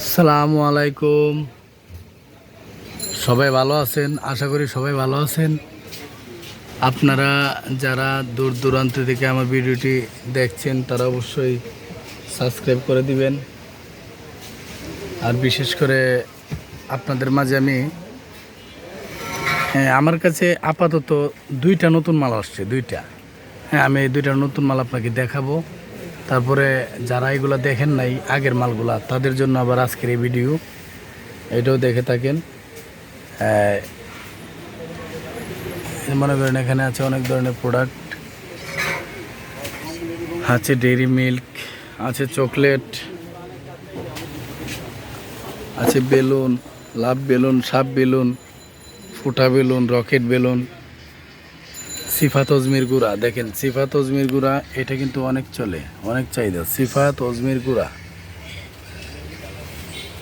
আসসালামু আলাইকুম। সবাই ভালো আছেন? আশা করি সবাই ভালো আছেন। আপনারা যারা দূর দূরান্ত থেকে আমার ভিডিওটি দেখছেন, তারা অবশ্যই সাবস্ক্রাইব করে দিবেন। আর বিশেষ করে আপনাদের মাঝে আমি হ্যাঁ আমার কাছে আপাতত দুইটা নতুন মাল আসছে, দুইটা। হ্যাঁ আমি এই দুইটা নতুন মাল আপনাকে দেখাবো। তারপরে যারা এগুলো দেখেন নাই, আগের মালগুলা, তাদের জন্য আবার আজকের এই ভিডিও এটাও দেখে থাকেন। মনে করেন এখানে আছে অনেক ধরনের প্রোডাক্ট আছে ডেইরি মিল্ক আছে চকলেট আছে বেলুন লাভ বেলুন, সাপ বেলুন, ফুটা বেলুন রকেট বেলুন। সিফাত অজমির গুড়া। দেখেন, সিফাত অজমির গুড়া, এটা কিন্তু অনেক চলে, অনেক চাহিদা। সিফাত অজমির গুড়া।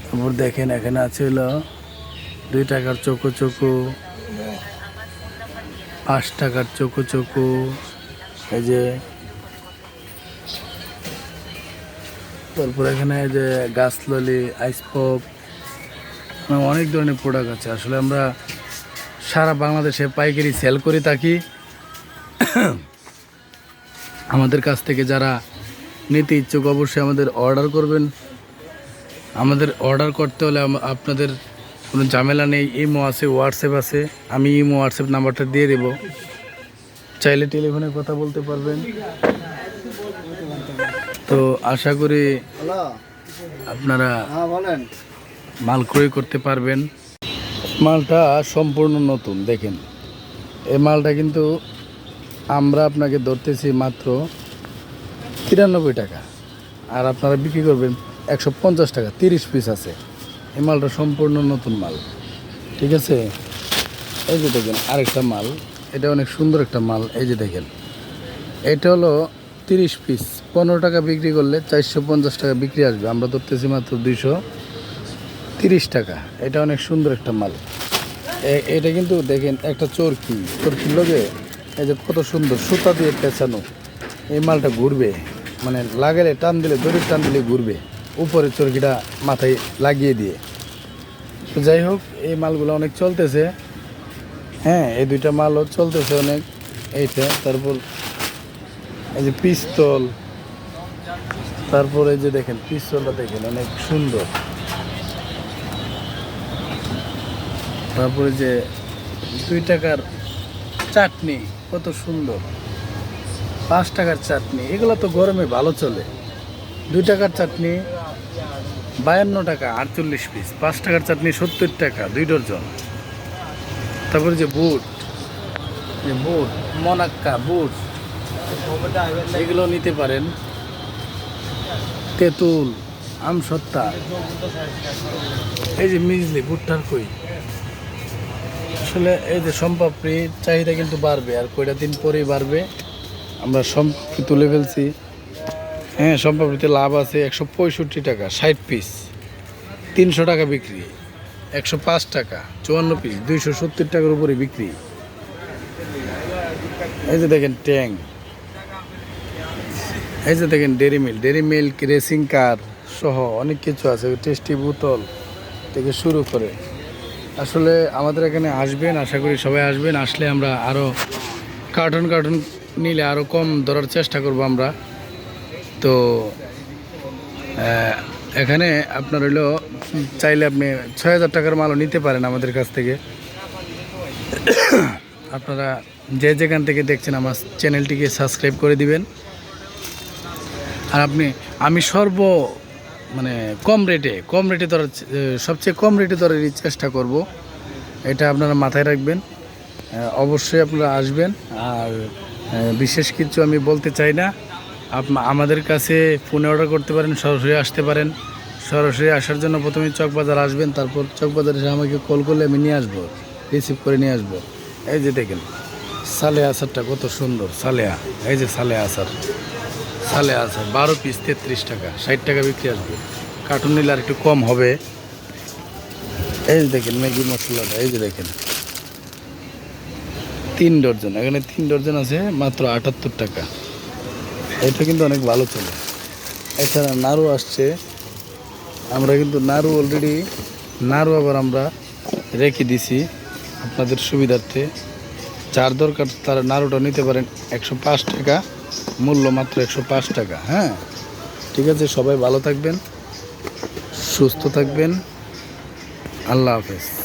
তারপর দেখেন, এখানে আছে হলো দুই টাকার চোকো চোকো, পাঁচ টাকার চোকো চোকো, এই যে তারপর এখানে এই যে গাছ ললি, আইস পপ মানে অনেক ধরনের প্রোডাক্ট আছে। আসলে আমরা সারা বাংলাদেশে পাইকারি সেল করে থাকি। আমাদের কাছ থেকে যারা নিতে ইচ্ছুক অবশ্যই আমাদের অর্ডার করবেন। আমাদের অর্ডার করতে হলে আপনাদের কোনো ঝামেলা নেই। ইমো আছে হোয়াটসঅ্যাপ আছে। আমি ইমো হোয়াটসঅ্যাপ নাম্বারটা দিয়ে দেব। চাইলে টেলিফোনে কথা বলতে পারবেন। তো আশা করি আপনারা মাল ক্রয় করতে পারবেন। মালটা সম্পূর্ণ নতুন, দেখেন। এই মালটা কিন্তু আমরা আপনাকে ধরতেছি মাত্র তিরানব্বই টাকা। আর আপনারা বিক্রি করবেন একশো পঞ্চাশ টাকা, তিরিশ পিস আছে। এই মালটা সম্পূর্ণ নতুন মাল। ঠিক আছে? এই যে দেখেন আরেকটা মাল। এটা অনেক সুন্দর একটা মাল, এই যে দেখেন। এটা হলো তিরিশ পিস পনেরো টাকা বিক্রি করলে চারশো পঞ্চাশ টাকা বিক্রি আসবে। আমরা ধরতেছি মাত্র দুইশো তিরিশ টাকা। এটা অনেক সুন্দর একটা মাল। এটা কিন্তু দেখেন একটা চরকি। চরকির লগে এই যে কত সুন্দর সুতা দিয়ে পেঁচানো। এই মালটা ঘুরবে মানে লাগালে টান দিলে, দড়ির টান দিলে ঘুরবে উপরে চরকিটা মাথায় লাগিয়ে দিয়ে। তো যাই হোক, এই মালগুলো অনেক চলতেছে। হ্যাঁ এই দুইটা মালও চলতেছে অনেক। এইটা, তারপর এই যে পিস্তল, তারপরে যে দেখেন, পিস্তলটা দেখেন, অনেক সুন্দর। তারপরে যে দুই টাকার চাটনি। কত সুন্দর। পাঁচ টাকার চাটনি, এগুলো তো গরমে ভালো চলে। দুই টাকার চাটনি, বায়ান্ন টাকা, আটচল্লিশ পিস পাঁচ টাকার চাটনি, সত্তর টাকা, দুই ডজন। তারপরে যে বুট যে বুট, মনাক্কা বুট, এগুলো নিতে পারেন। তেঁতুল আমসত্তা এই যে মিজলি ভুট্টার কই? আসলে এই যে সম্পাপড়ির চাহিদা কিন্তু বাড়বে, আর কয়টা দিন পরেই বাড়বে, আমরা সম্পি তুলে ফেলছি। হ্যাঁ সম্পাপড়িতে লাভ আছে একশো পঁয়ষট্টি টাকা, ষাট পিস তিনশো টাকা বিক্রি, একশো পাঁচ টাকা, চুয়ান্ন পিস দুইশো সত্তর টাকার উপরে বিক্রি। এই যে দেখেন ট্যাং, এই যে দেখেন dairy milk dairy milk racing car সহ অনেক কিছু আছে, টেস্টি বোতল থেকে শুরু করে। আসলে আমাদের এখানে আসবেন, আশা করি সবাই আসবেন। আসলে আমরা আরও কার্টুন কার্টুন নিলে আরও কম ধরার চেষ্টা করব আমরা। তো এখানে আপনার হইল চাইলে আপনি ছয় হাজার টাকার মালও নিতে পারেন আমাদের কাছ থেকে। আপনারা যে যেখান থেকে দেখছেন আমার চ্যানেলটিকে সাবস্ক্রাইব করে দিবেন। আর আপনি, আমি সর্ব মানে কম রেটে কম রেটে ধরার সবচেয়ে কম রেটে ধরার চেষ্টা করব। এটা আপনারা মাথায় রাখবেন। অবশ্যই আপনারা আসবেন। আর বিশেষ কিছু আমি বলতে চাই না। আপ- আমাদের কাছে ফোনে অর্ডার করতে পারেন, সরাসরি আসতে পারেন। সরাসরি আসার জন্য প্রথমে চকবাজার আসবেন, তারপর চকবাজারে এসে আমাকে কল করলে আমি নিয়ে আসব রিসিভ করে নিয়ে আসব। এই যে দেখেন সালে আসারটা কত সুন্দর সালেয়া এই যে সালে আসার। সালে আছে, বারো পিস তেত্রিশ টাকা, ষাট টাকা বিক্রি আসবে। কার্টুন নিলে আর একটু কম হবে। এই যে দেখেন ম্যাগি মশলাটা, এই যে দেখেন। তিন ডর্জন এখানে তিন ডর্জন আছে, মাত্র আটাত্তর টাকা। এটা কিন্তু অনেক ভালো চলে। এছাড়া নাড়ু আসছে। আমরা কিন্তু নাড়ু অলরেডি নাড়ু আবার আমরা রেখে দিছি আপনাদের সুবিধার্থে। যার দরকার তারা নাড়ুটা নিতে পারেন একশো পাঁচ টাকা। মূল্য মাত্র একশো পাঁচ টাকা হ্যাঁ? ঠিক আছে, সবাই ভালো থাকবেন, সুস্থ থাকবেন। আল্লাহ হাফেজ।